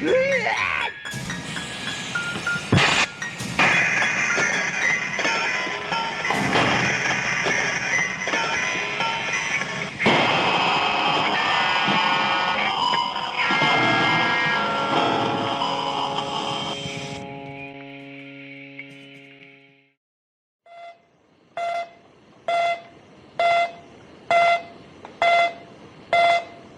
Yeah.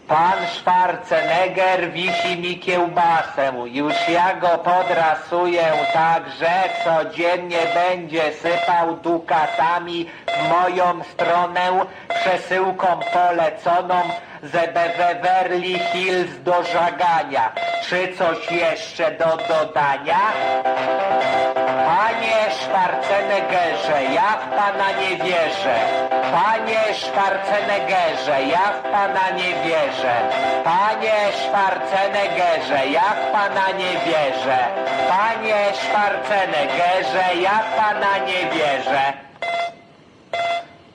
Pan Schwarzenegger wisi mi kiełbasę. Już ja go podrasuję tak, że codziennie będzie sypał dukatami w moją stronę przesyłką poleconą z Beverly Hills do żagania. Czy coś jeszcze do dodania? Panie Schwarzeneggerze, ja w pana nie wierzę. Panie Schwarzeneggerze, ja w pana nie wierzę. Panie Schwarzeneggerze, ja w pana nie wierzę. Panie Schwarzeneggerze, ja w pana nie wierzę.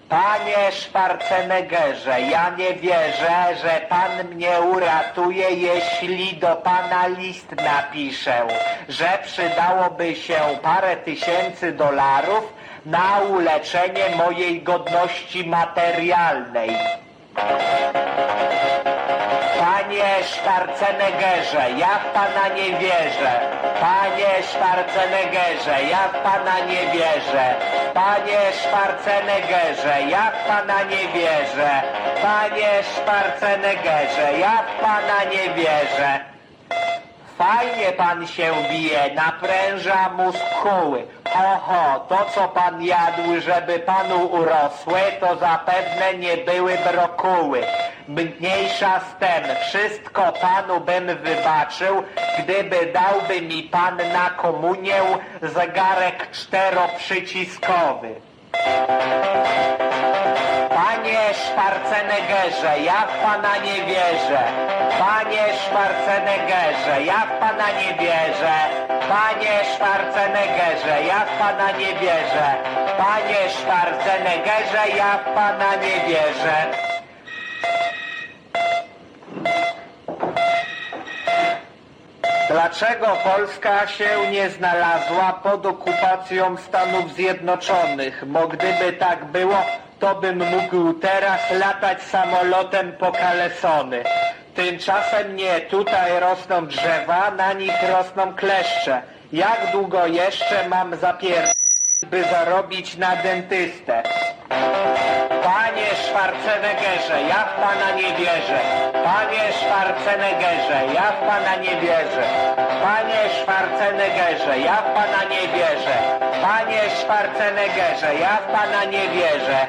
Panie Schwarzeneggerze, ja nie wierzę, że pan mnie uratuje, jeśli do pana list napiszę, że przydałoby się parę tysięcy dolarów na uleczenie mojej godności materialnej. Panie Schwarzeneggerze, ja w pana nie wierzę. Panie Schwarzeneggerze, ja w pana nie wierzę. Panie Schwarzeneggerze, ja w pana nie wierzę. Panie Schwarzeneggerze, ja w pana nie wierzę. Fajnie pan się bije, napręża muskuły. Ho, ho, to co pan jadł, żeby panu urosły, to zapewne nie były brokuły. Mniejsza z tem, wszystko panu bym wybaczył, gdyby dałby mi pan na komunię zegarek czteroprzyciskowy. Panie Schwarzeneggerze, ja w pana nie wierzę. Panie Schwarzeneggerze, ja w pana nie wierzę. Panie Schwarzeneggerze, ja w pana nie wierzę. Panie Schwarzeneggerze, ja w pana nie wierzę. Dlaczego Polska się nie znalazła pod okupacją Stanów Zjednoczonych? Bo gdyby tak było, to bym mógł teraz latać samolotem po kalesony. Tymczasem nie, tutaj rosną drzewa, na nich rosną kleszcze. Jak długo jeszcze mam zapier... by zarobić na dentystę? Panie Schwarzeneggerze, ja w pana nie wierzę. Panie Schwarzeneggerze, ja w pana nie wierzę. Panie Schwarzeneggerze, ja w pana nie wierzę. Panie Schwarzeneggerze, ja w pana nie wierzę.